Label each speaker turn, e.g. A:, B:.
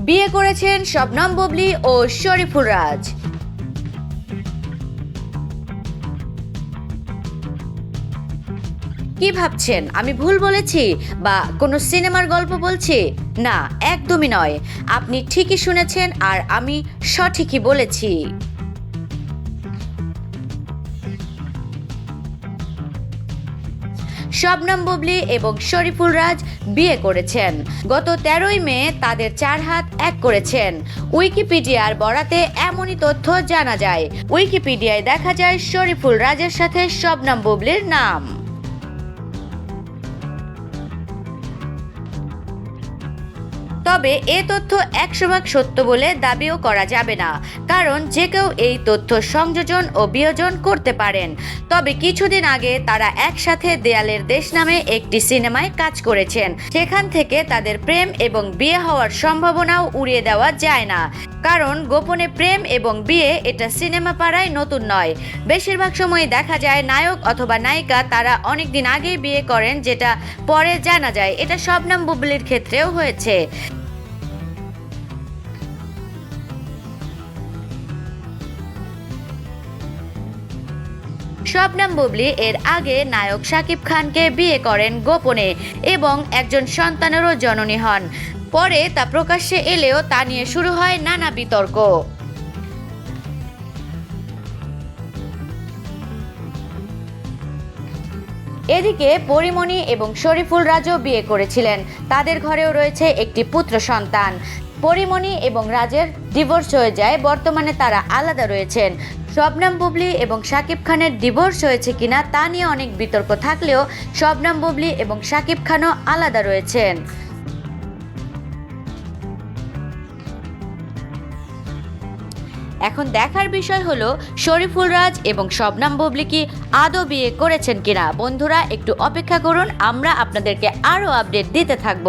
A: বিয়ে করেছেন শবনম বুবলি ও শরীফুল রাজ। কি ভাবছেন? আমি ভুল বলেছি? বা কোনো সিনেমার গল্প বলছি? না, একদমই নয়। আপনি ঠিকই শুনেছেন আর আমি সঠিকই বলেছি। শবনম বুবলি এবং শরীফুল রাজ বিয়ে করেছেন। গত তেরোই মে তাদের চার হাত এক করেছেন। উইকিপিডিয়ার বরাতে এমনই তথ্য জানা যায়। উইকিপিডিয়ায় দেখা যায় শরীফুল রাজের সাথে শবনম বুবলির নাম। তবে এ তথ্য একশো সত্য বলে দাবিও করা যাবে না, কারণ যে কেউ এই তথ্য সংযোজন ও বিয়োজন করতে পারেন। তবে কিছুদিন আগে তারা একসাথে দেয়ালের দেশ নামে একটি সিনেমায় কাজ করেছেন। সেখান থেকে তাদের প্রেম এবং বিয়ে হওয়ার সম্ভাবনাও উড়িয়ে দেওয়া যায় না, কারণ গোপনে প্রেম এবং বিয়ে এটা সিনেমা পাড়ায় নতুন নয়। বেশিরভাগ সময় দেখা যায় নায়ক অথবা নায়িকা তারা অনেকদিন আগেই বিয়ে করেন, যেটা পরে জানা যায়। এটা শবনম বুবলির ক্ষেত্রেও হয়েছে। শবনম বুবলি এর আগে নায়ক শাকিব খানকে বিয়ে করেন গোপনে এবং একজন সন্তানেরও জননী হন। পরে তা প্রকাশ্যে এলেও তা নিয়ে শুরু হয় নানা বিতর্ক। এদিকে পরিমণি এবং শরীফুল রাজও বিয়ে করেছিলেন। তাদের ঘরেও রয়েছে একটি পুত্র সন্তান। পরিমণি এবং রাজের ডিভোর্স হয়ে যায়, বর্তমানে তারা আলাদা রয়েছেন। শবনাম বুবলি এবং শাকিব খানের ডিভোর্স হয়েছে কিনা তা নিয়ে অনেক বিতর্ক থাকলেও শবনাম বুবলি এবং শাকিব খানও আলাদা রয়েছেন। এখন দেখার বিষয় হলো শরীফুল রাজ এবং শবনাম বুবলি কি আদৌ বিয়ে করেছেন কিনা। বন্ধুরা, একটু অপেক্ষা করুন, আমরা আপনাদেরকে আরও আপডেট দিতে থাকব।